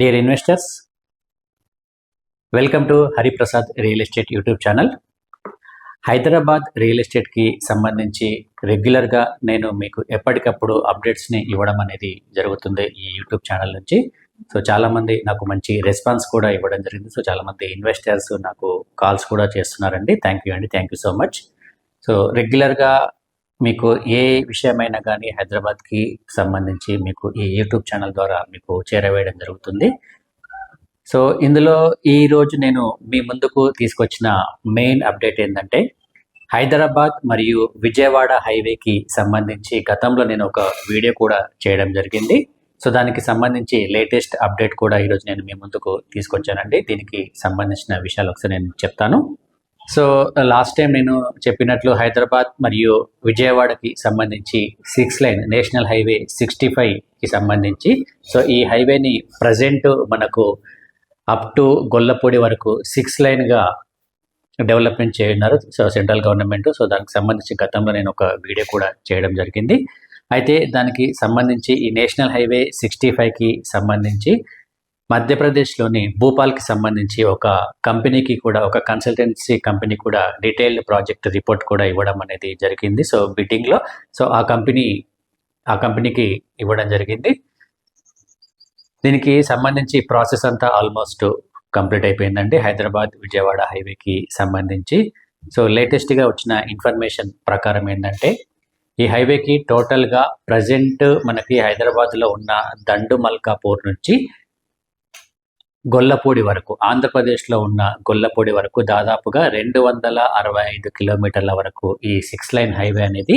Dear investors welcome to Hariprasad real estate YouTube channel Hyderabad real ఎస్టేట్కి సంబంధించి రెగ్యులర్గా నేను మీకు ఎప్పటికప్పుడు అప్డేట్స్ని ఇవ్వడం అనేది జరుగుతుంది ఈ యూట్యూబ్ ఛానల్ నుంచి. సో చాలామంది నాకు మంచి రెస్పాన్స్ కూడా ఇవ్వడం జరిగింది. సో చాలామంది ఇన్వెస్టర్స్ నాకు కాల్స్ కూడా చేస్తున్నారండి. థ్యాంక్ యూ అండి. Thank you so much so రెగ్యులర్గా మీకు ఏ విషయమైనా కానీ హైదరాబాద్కి సంబంధించి మీకు ఈ యూట్యూబ్ ఛానల్ ద్వారా మీకు చేరవేయడం జరుగుతుంది. సో ఇందులో ఈరోజు నేను మీ ముందుకు తీసుకొచ్చిన మెయిన్ అప్డేట్ ఏంటంటే హైదరాబాద్ మరియు విజయవాడ హైవేకి సంబంధించి గతంలో నేను ఒక వీడియో కూడా చేయడం జరిగింది. సో దానికి సంబంధించి లేటెస్ట్ అప్డేట్ కూడా ఈరోజు నేను మీ ముందుకు తీసుకొచ్చానండి. దీనికి సంబంధించిన విషయాలు ఒకసారి నేను చెప్తాను. సో లాస్ట్ టైం నేను చెప్పినట్లు హైదరాబాద్ మరియు విజయవాడకి సంబంధించి six lane national highway sixty ఫైవ్కి సంబంధించి. సో ఈ హైవేని ప్రజెంట్ మనకు అప్ టు గొల్లపూడి వరకు సిక్స్ లైన్గా డెవలప్మెంట్ చేయన్నారు సో సెంట్రల్ గవర్నమెంట్ సో దానికి సంబంధించి గతంలో నేను ఒక వీడియో కూడా చేయడం జరిగింది. అయితే దానికి సంబంధించి ఈ నేషనల్ హైవే సిక్స్టీ ఫైవ్కి సంబంధించి మధ్యప్రదేశ్లోని భూపాల్కి సంబంధించి ఒక కంపెనీకి కూడా ఒక కన్సల్టెన్సీ కంపెనీ కూడా డీటెయిల్డ్ ప్రాజెక్ట్ రిపోర్ట్ కూడా ఇవ్వడం అనేది జరిగింది. సో బిడ్డింగ్లో. సో ఆ కంపెనీ ఆ కంపెనీకి ఇవ్వడం జరిగింది. దీనికి సంబంధించి ప్రాసెస్ అంతా ఆల్మోస్ట్ కంప్లీట్ అయిపోయిందండి. హైదరాబాద్ విజయవాడ హైవేకి సంబంధించి. సో లేటెస్ట్గా వచ్చిన ఇన్ఫర్మేషన్ ప్రకారం ఏంటంటే ఈ హైవేకి టోటల్గా ప్రజెంట్ మనకి హైదరాబాద్లో ఉన్న దండు మల్కాపూర్ నుంచి గొల్లపూడి వరకు ఆంధ్రప్రదేశ్లో ఉన్న గొల్లపూడి వరకు దాదాపుగా రెండు వందల అరవై ఐదు కిలోమీటర్ల వరకు ఈ సిక్స్ లైన్ హైవే అనేది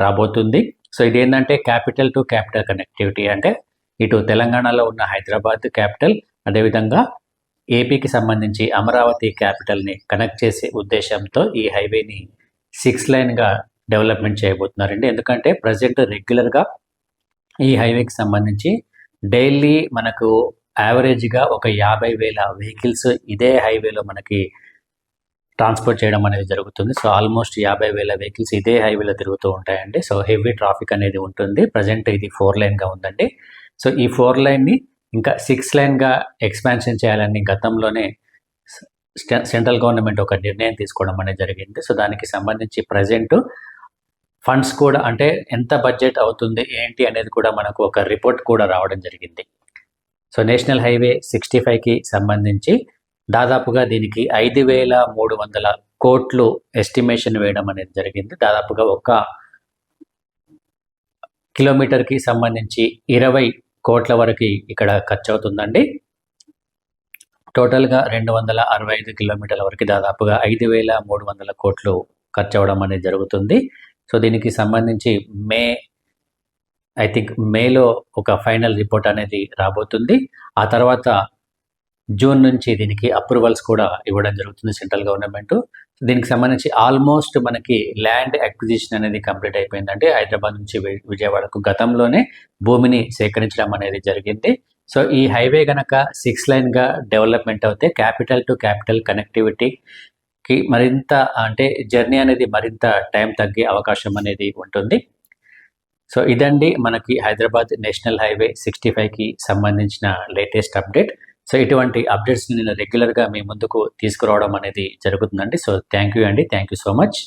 రాబోతుంది. సో ఇది ఏంటంటే క్యాపిటల్ టు క్యాపిటల్ కనెక్టివిటీ అంటే ఇటు తెలంగాణలో ఉన్న హైదరాబాద్ క్యాపిటల్ అదేవిధంగా ఏపీకి సంబంధించి అమరావతి క్యాపిటల్ని కనెక్ట్ చేసే ఉద్దేశంతో ఈ హైవేని సిక్స్ లైన్గా డెవలప్మెంట్ చేయబోతున్నారండి. ఎందుకంటే ప్రజెంట్ రెగ్యులర్గా ఈ హైవేకి సంబంధించి డైలీ మనకు యావరేజ్గా ఒక యాభై వేల వెహికల్స్ ఇదే హైవేలో మనకి ట్రాన్స్పోర్ట్ చేయడం అనేది జరుగుతుంది. సో ఆల్మోస్ట్ యాభై వేల వెహికల్స్ ఇదే హైవేలో తిరుగుతూ ఉంటాయండి. సో హెవీ ట్రాఫిక్ అనేది ఉంటుంది. ప్రజెంట్ ఇది ఫోర్ లైన్గా ఉందండి. సో ఈ ఫోర్ లైన్ని ఇంకా సిక్స్ లైన్గా ఎక్స్పాన్షన్ చేయాలని గతంలోనే సెంట్రల్ గవర్నమెంట్ ఒక నిర్ణయం తీసుకోవడం అనేది జరిగింది. సో దానికి సంబంధించి ప్రజెంట్ ఫండ్స్ కూడా అంటే ఎంత బడ్జెట్ అవుతుంది ఏంటి అనేది కూడా మనకు ఒక రిపోర్ట్ కూడా రావడం జరిగింది. సో నేషనల్ హైవే సిక్స్టీ ఫైవ్కి సంబంధించి దాదాపుగా దీనికి ఐదు వేల మూడు వందల కోట్లు ఎస్టిమేషన్ వేయడం అనేది జరిగింది. దాదాపుగా ఒక కిలోమీటర్కి సంబంధించి ఇరవై కోట్ల వరకు ఇక్కడ ఖర్చు అవుతుందండి టోటల్గా రెండు వందల అరవై ఐదు కిలోమీటర్ల వరకు దాదాపుగా ఐదు వేల మూడు వందల కోట్లు ఖర్చు అవ్వడం అనేది జరుగుతుంది. సో దీనికి సంబంధించి మే ఐ థింక్ మేలో ఒక ఫైనల్ రిపోర్ట్ అనేది రాబోతుంది. ఆ తర్వాత జూన్ నుంచి దీనికి అప్రూవల్స్ కూడా ఇవ్వడం జరుగుతుంది సెంట్రల్ గవర్నమెంట్ దీనికి సంబంధించి ఆల్మోస్ట్ మనకి ల్యాండ్ అక్విజిషన్ అనేది కంప్లీట్ అయిపోయిందంటే హైదరాబాద్ నుంచి విజయవాడకు గతంలోనే భూమిని సేకరించడం అనేది జరిగింది. సో ఈ హైవే గనక సిక్స్ లైన్గా డెవలప్మెంట్ అవుతే క్యాపిటల్ టు క్యాపిటల్ కనెక్టివిటీకి మరింత అంటే జర్నీ అనేది మరింత టైం తగ్గే అవకాశం అనేది ఉంటుంది. సో ఇదండి మనకి హైదరాబాద్ నేషనల్ హైవే సిక్స్టీ ఫైవ్కి సంబంధించిన లేటెస్ట్ అప్డేట్. సో ఇటువంటి అప్డేట్స్ని నేను రెగ్యులర్గా మీ ముందుకు తీసుకురావడం అనేది జరుగుతుందండి. సో థ్యాంక్ యూ అండి. Thank you so much.